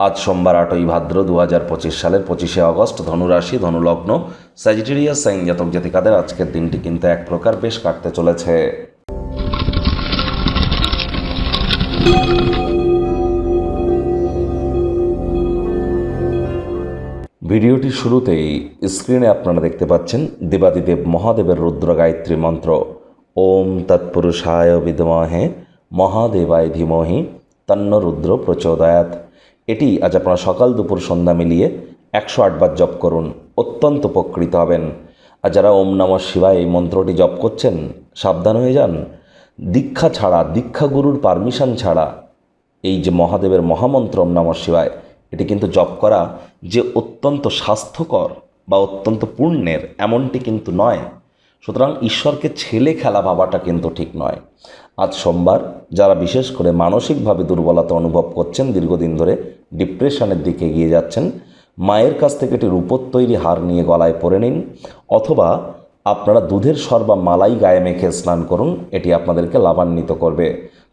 আজ সোমবার আটই ভাদ্র দু হাজার পঁচিশ সালের পঁচিশে আগস্ট ধনুরাশি, ধনুলগ্ন স্যাজিটেরিয়াস সাইন জাতক জাতিকাদের আজকের দিনটি কিন্তু এক প্রকার বেশ কাটতে চলেছে। ভিডিওটির শুরুতেই স্ক্রিনে আপনারা দেখতে পাচ্ছেন দেবাদিদেব মহাদেবের রুদ্র গায়ত্রী মন্ত্র। ওম তৎপুরুষায় বিদমহে মহাদেবায় ধীমহি, তন্ন রুদ্র প্রচোদয়াত এটি আজ আপনারা সকাল দুপুর সন্ধ্যা মিলিয়ে একশো আটবার জপ করুন, অত্যন্ত উপকৃত হবেন। আর যারা ওম নম শিবায় এই মন্ত্রটি জপ করছেন, সাবধান হয়ে যান। দীক্ষা ছাড়া, দীক্ষা গুরুর পারমিশন ছাড়া এই যে মহাদেবের মহামন্ত্র ওম নমঃ শিবায়, এটি কিন্তু জপ করা যে অত্যন্ত স্বাস্থ্যকর বা অত্যন্ত পুণ্যের, এমনটি কিন্তু নয়। সুতরাং ঈশ্বরকে ছেলে খেলা ভাবাটা কিন্তু ঠিক নয়। আজ সোমবার যারা বিশেষ করে মানসিকভাবে দুর্বলতা অনুভব করছেন দীর্ঘদিন ধরে ডিপ্রেশনের দিকে এগিয়ে যাচ্ছেন। মায়ের কাছ থেকে একটি রূপোর তৈরি হার নিয়ে গলায় পরে নিন, অথবা আপনারা দুধের সর বা মালাই গায়ে মেখে স্নান করুন, এটি আপনাদেরকে লাভান্বিত করবে।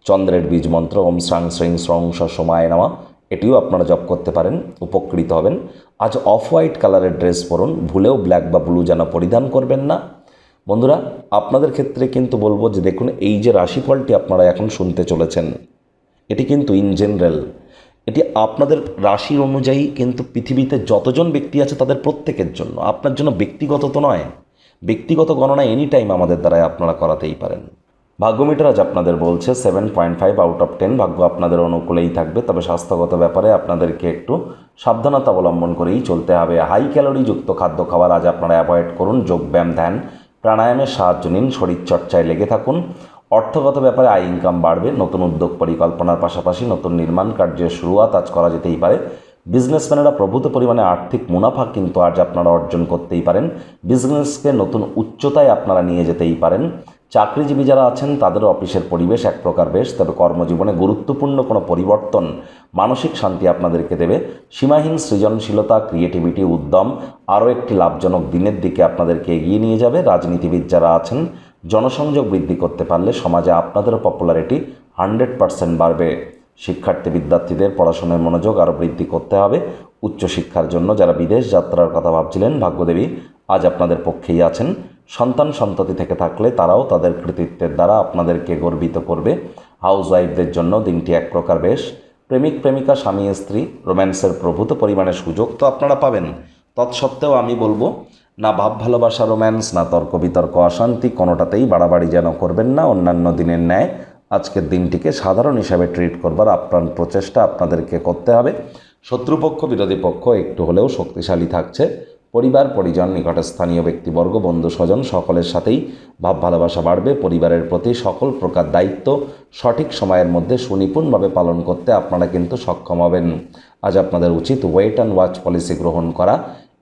চন্দ্রের বীজ মন্ত্র, ওম শ্রাং শ্রিং শ্রং সময় নেওয়া এটিও আপনারা জপ করতে পারেন, উপকৃত হবেন। আজ অফ হোয়াইট কালারের ড্রেস পরুন, ভুলেও ব্ল্যাক বা ব্লু যেন পরিধান করবেন না। বন্ধুরা, আপনাদের ক্ষেত্রে কিন্তু বলব যে দেখুন, এই যে রাশিফলটি আপনারা এখন শুনতে চলেছেন, এটি কিন্তু ইন জেনারেল। এটি আপনাদের রাশির অনুযায়ী কিন্তু পৃথিবীতে যতজন ব্যক্তি আছে তাদের প্রত্যেকের জন্য। আপনার জন্য ব্যক্তিগত তো নয়, ব্যক্তিগত গণনা এনি টাইম আমাদের দ্বারাই আপনারা করাতেই পারেন। ভাগ্যমিটার আজ আপনাদের বলছে seven point five out of ten ভাগ্য আপনাদের অনুকূলেই থাকবে, তবে স্বাস্থ্যগত ব্যাপারে আপনাদেরকে একটু সাবধানতা অবলম্বন করেই চলতে হবে। হাই ক্যালোরিযুক্ত খাদ্য খাবার আজ আপনারা অ্যাভয়েড করুন যোগব্যায়াম ধ্যান, প্রাণায়ামের সাহায্য নিন শরীরচর্চায় লেগে থাকুন। অর্থগত ব্যাপারে আয় ইনকাম বাড়বে, নতুন উদ্যোগ পরিকল্পনার পাশাপাশি নতুন নির্মাণ কার্যের শুরুয়াত আজ করা যেতেই পারে। বিজনেসম্যানেরা প্রভূত পরিমাণে আর্থিক মুনাফা কিন্তু আজ আপনারা অর্জন করতেই পারেন। বিজনেসকে নতুন উচ্চতায় আপনারা নিয়ে যেতেই পারেন। চাকরিজীবী যারা আছেন, তাদেরও অফিসের পরিবেশ এক প্রকার বেশ, তবে কর্মজীবনে গুরুত্বপূর্ণ কোনো পরিবর্তন, মানসিক শান্তি আপনাদেরকে দেবে। সীমাহীন সৃজনশীলতা ক্রিয়েটিভিটি উদ্যম আরও একটি লাভজনক দিনের দিকে আপনাদেরকে এগিয়ে নিয়ে যাবে। রাজনীতিবিদ যারা আছেন জনসংযোগ বৃদ্ধি করতে পারলে সমাজে আপনাদেরও পপুলারিটি হান্ড্রেড পারসেন্ট বাড়বে। শিক্ষার্থী বিদ্যার্থীদের পড়াশোনার মনোযোগ আরও বৃদ্ধি করতে হবে। উচ্চশিক্ষার জন্য যারা বিদেশ যাত্রার কথা ভাবছিলেন, ভাগ্যদেবী, আজ আপনাদের পক্ষেই আছেন। সন্তান সন্ততি থেকে থাকলে তারাও তাদের কৃতিত্বের দ্বারা আপনাদেরকে গর্বিত করবে। হাউস ওয়াইফদের জন্য দিনটি এক প্রকার বেশ। প্রেমিক, প্রেমিকা, স্বামী, স্ত্রী, রোম্যান্সের প্রভূত পরিমাণে সুযোগ তো আপনারা পাবেন। তৎসত্ত্বেও আমি বলব না ভাব ভালোবাসা, রোম্যান্স, না তর্ক বিতর্ক, অশান্তি, কোনোটাতেই বাড়াবাড়ি যেন করবেন না, অন্যান্য দিনের ন্যায়। আজকের দিনটিকে সাধারণ হিসাবে ট্রিট করবার আপ্রাণ প্রচেষ্টা আপনাদেরকে করতে হবে। শত্রুপক্ষ, বিরোধী পক্ষ একটু হলেও শক্তিশালী থাকছে। পরিবার, পরিজন নিকটে স্থানীয় ব্যক্তিবর্গ বন্ধু স্বজন সকলের সাথেই ভাব ভালোবাসা বাড়বে। পরিবারের প্রতি সকল প্রকার দায়িত্ব সঠিক সময়ের মধ্যে সুনিপুণভাবে পালন করতে আপনারা কিন্তু সক্ষম হবেন। আজ আপনাদের উচিত ওয়েট অ্যান্ড ওয়াচ পলিসি গ্রহণ করা।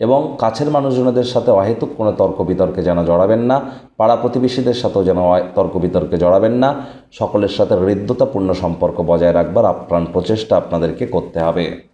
এবং কাছের মানুষজনদের সাথে অহেতুক কোনো তর্ক বিতর্কে যেন জড়াবেন না, পাড়া প্রতিবেশীদের সাথেও যেন তর্ক বিতর্কে জড়াবেন না, সকলের সাথে হৃদ্যতাপূর্ণ সম্পর্ক বজায় রাখবার আপ্রাণ প্রচেষ্টা আপনাদেরকে করতে হবে।